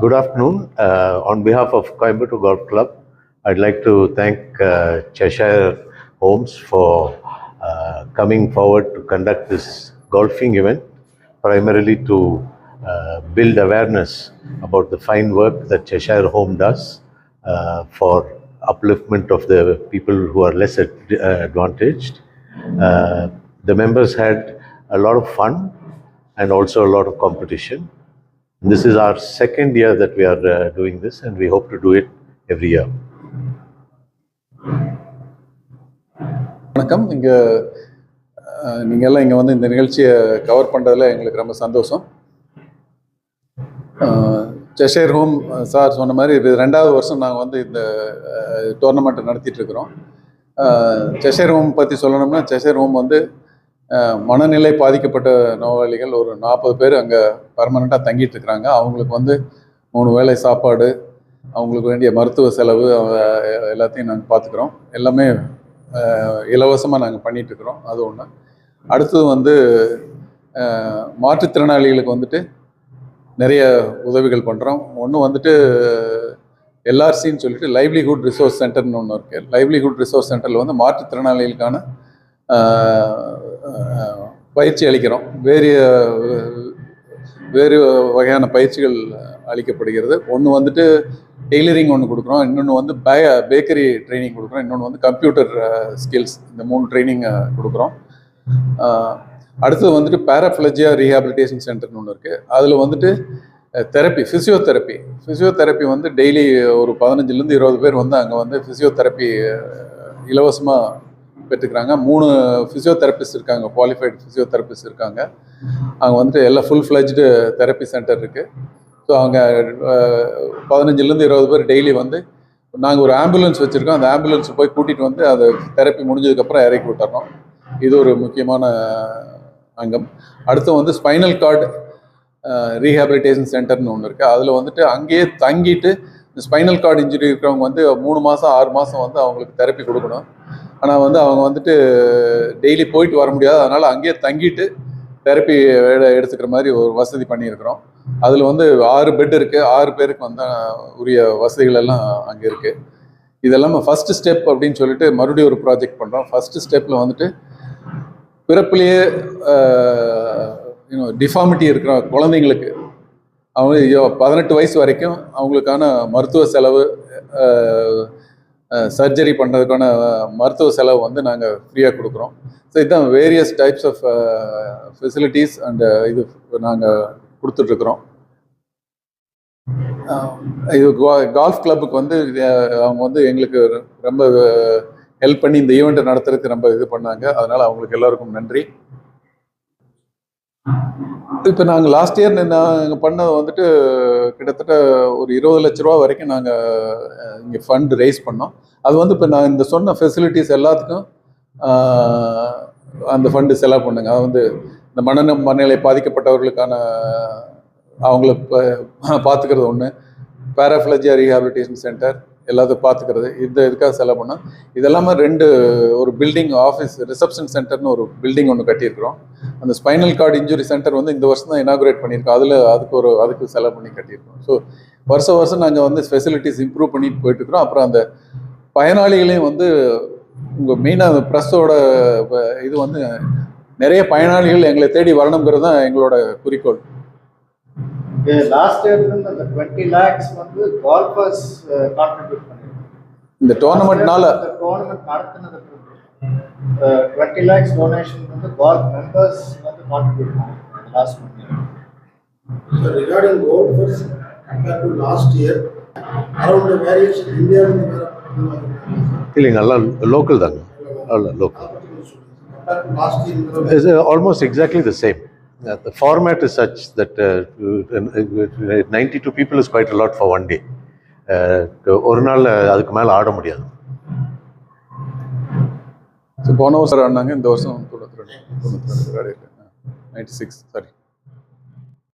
Good afternoon. Uh, on behalf of Coimbatore Golf Club, I'd like to thank uh, Cheshire Homes for uh, coming forward to conduct this golfing event, primarily to uh, build awareness about the fine work that Cheshire Home does uh, for upliftment of the people who are less ad- uh, advantaged. Uh, the members had a lot of fun and also a lot of competition. This is our second year that we are uh, doing this, and we hope to do it every year. வணக்கம். இங்கே நீங்கள் எல்லாம் இங்கே வந்து இந்த நிகழ்ச்சியை cover பண்ணுறதுல எங்களுக்கு ரொம்ப சந்தோஷம். செஷேர் ஹோம் சார் சொன்ன மாதிரி இது ரெண்டாவது வருஷம் நாங்கள் வந்து இந்த டோர்னமெண்ட்டை நடத்திட்டு இருக்கிறோம். செஷேர் ஹோம் பற்றி சொல்லணும்னா செஷேர் ஹோம் வந்து மனநிலை பாதிக்கப்பட்ட நோயாளிகள் ஒரு நாற்பது பேர் அங்கே பர்மனெண்ட்டாக தங்கிட்டு இருக்கிறாங்க அவங்களுக்கு வந்து மூணு வேளை சாப்பாடு அவங்களுக்கு வேண்டிய மருத்துவ செலவு எல்லாத்தையும் நாங்கள் பார்த்துக்குறோம் எல்லாமே இலவசமாக நாங்கள் பண்ணிகிட்ருக்குறோம் அது ஒன்று அடுத்தது வந்து மாற்றுத்திறனாளிகளுக்கு வந்துட்டு நிறைய உதவிகள் பண்ணுறோம் ஒன்று வந்துட்டு எல்ஆர்சின்னு சொல்லிட்டு லைவ்லிஹுட் ரிசோர்ஸ் சென்டர்னு ஒன்று இருக்குது லைவ்லிஹுட் ரிசோர்ஸ் சென்டரில் வந்து மாற்றுத்திறனாளிகளுக்கான பயிற்சி அளிக்கிறோம். வேறு வேறு வகையான பயிற்சிகள் அளிக்கப்படுகிறது. ஒன்று வந்துட்டு டெய்லரிங் ஒன்று கொடுக்குறோம். இன்னொன்று வந்து பே பேக்கரி ட்ரைனிங் கொடுக்குறோம். இன்னொன்று வந்து கம்ப்யூட்டர் ஸ்கில்ஸ் இந்த மூணு ட்ரைனிங் கொடுக்குறோம். அடுத்தது வந்துட்டு பேராஃபிளஜியா ரீஹாபிலிட்டேஷன் சென்டர்னு ஒன்று இருக்குது அதில் வந்துட்டு தெரப்பி ஃபிசியோதெரப்பி. ஃபிசியோதெரப்பி வந்து டெய்லி ஒரு பதினஞ்சுலேருந்து இருபது பேர் வந்து அங்கே வந்து ஃபிசியோதெரப்பி இலவசமாக பெற்றுக்கிறாங்க. மூணு ஃபிசியோதெரபிஸ்ட் இருக்காங்க. குவாலிஃபைடு ஃபிசியோதெரபிஸ்ட் இருக்காங்க. அங்கே வந்துட்டு எல்லாம் ஃபுல் ஃப்ளெஜ்டு தெரப்பி சென்டர் இருக்குது ஸோ அவங்க பதினஞ்சுலேருந்து இருபது பேர் டெய்லி வந்து நாங்கள் ஒரு ஆம்புலன்ஸ் வச்சுருக்கோம். அந்த ஆம்புலன்ஸ் போய் கூட்டிகிட்டு வந்து அதை தெரப்பி முடிஞ்சதுக்கப்புறம் இறக்கி விட்டுறோம் இது ஒரு முக்கியமான அங்கம். அடுத்து வந்து ஸ்பைனல் கார்டு ரீஹாபிலிட்டேஷன் சென்டர்னு ஒன்று இருக்குது அதில் வந்துட்டு அங்கேயே தங்கிட்டு இந்த ஸ்பைனல் கார்டு இன்ஜுரி இருக்கிறவங்க வந்து மூணு மாதம் ஆறு மாதம் வந்து அவங்களுக்கு தெரப்பி கொடுக்கணும். ஆனால் வந்து அவங்க வந்துட்டு டெய்லி போயிட்டு வர முடியாது. அதனால் அங்கேயே தங்கிட்டு தெரப்பி எடுத்துக்கிற மாதிரி ஒரு வசதி பண்ணியிருக்கிறோம். அதில் வந்து ஆறு பெட் இருக்குது ஆறு பேருக்கு வந்து உரிய வசதிகள் எல்லாம் அங்கே இருக்குது இதெல்லாம் ஃபஸ்ட்டு ஸ்டெப் அப்படின்னு சொல்லிட்டு மறுபடியும் ஒரு ப்ராஜெக்ட் பண்ணுறோம் ஃபஸ்ட்டு ஸ்டெப்பில் வந்துட்டு பிறப்புலேயே டிஃபார்மிட்டி இருக்கிற குழந்தைங்களுக்கு அவங்க ஐயோ- பதினெட்டு வயசு வரைக்கும் அவங்களுக்கான மருத்துவ செலவு சர்ஜரி பண்ணுறதுக்கான மருத்துவ செலவு வந்து நாங்கள் ஃப்ரீயாக கொடுக்குறோம். ஸோ இதுதான் various types of facilities and இது நாங்கள் கொடுத்துட்ருக்குறோம். இது கால்ஃப் கிளப்புக்கு வந்து அவங்க வந்து எங்களுக்கு ரொம்ப ஹெல்ப் பண்ணி இந்த ஈவெண்ட்டை நடத்துறதுக்கு ரொம்ப இது பண்ணாங்க. அதனால் அவங்களுக்கு எல்லாருக்கும் நன்றி. இப்போ நாங்கள் லாஸ்ட் இயர் நாங்கள் பண்ணது வந்துட்டு கிட்டத்தட்ட ஒரு இருபது லட்ச ரூபா வரைக்கும் நாங்கள் இங்கே ஃபண்ட் ரைஸ் பண்ணோம். அது வந்து இப்போ நான் இந்த சொன்ன ஃபெசிலிட்டிஸ் எல்லாத்துக்கும் அந்த ஃபண்டு செலவு பண்ணுங்க. அது வந்து இந்த மனநல மனநிலை பாதிக்கப்பட்டவர்களுக்கான அவங்கள பார்த்துக்கிறது ஒன்று பேராஃபிலஜியா ரீஹாபிலிட்டேஷன் சென்டர் எல்லாத்தையும் பார்த்துக்கிறது. இந்த இதுக்காக செலவு பண்ணோம் இதெல்லாமே ரெண்டு ஒரு பில்டிங் ஆஃபீஸ் ரிசப்ஷன் சென்டர்னு ஒரு பில்டிங் ஒன்று கட்டியிருக்கிறோம். அந்த ஸ்பைனல் கார்டு இன்ஜுரி சென்டர் வந்து இந்த வருஷம் தான் இனாகுரேட் பண்ணியிருக்கோம் அதில் அதுக்கு ஒரு அதுக்கு செலவு பண்ணி கட்டியிருக்கோம் ஸோ வருஷம் வருஷம் நாங்கள் வந்து ஃபெசிலிட்டிஸ் இம்ப்ரூவ் பண்ணிட்டு போயிட்டுருக்கிறோம். அப்புறம் அந்த பயனாளிகளையும் வந்து உங்கள் மெயினாக ப்ரெஸ்ஸோட இது வந்து நிறைய பயனாளிகள் எங்களை தேடி வரணுங்கிறது தான் எங்களோட குறிக்கோள். லாஸ்ட் இயர் இருந்து அந்த டுவெண்ட்டி லேக்ஸ் வந்து கால்பர்ஸ் கான்ட்ரிபியூட் பண்ணிருக்காங்க. இந்த டோர்னமெண்ட்னால இந்த டோர்னமெண்ட் நடத்தினது டுவெண்ட்டி லேக்ஸ் டொனேஷன் வந்து கால்ஃப் மெம்பர்ஸ் வந்து கான்ட்ரிபியூட் பண்ணிருக்காங்க last one year compared to last year, around the variation, India and இல்லைங்க எல்லாம் லோக்கல் தாங்க. அல்ல local to last year, in the format is such that uh, 92 people is quite a lot for one day. ஒரு நாள் அதுக்கு மேலே ஆட முடியாது ஸோ போன வருஷம் ஆடினாங்க இந்த வருஷம் தொண்ணூத்தி ரெண்டு தொண்ணூத்தி ரெண்டு நைன்டி சிக்ஸ் சாரி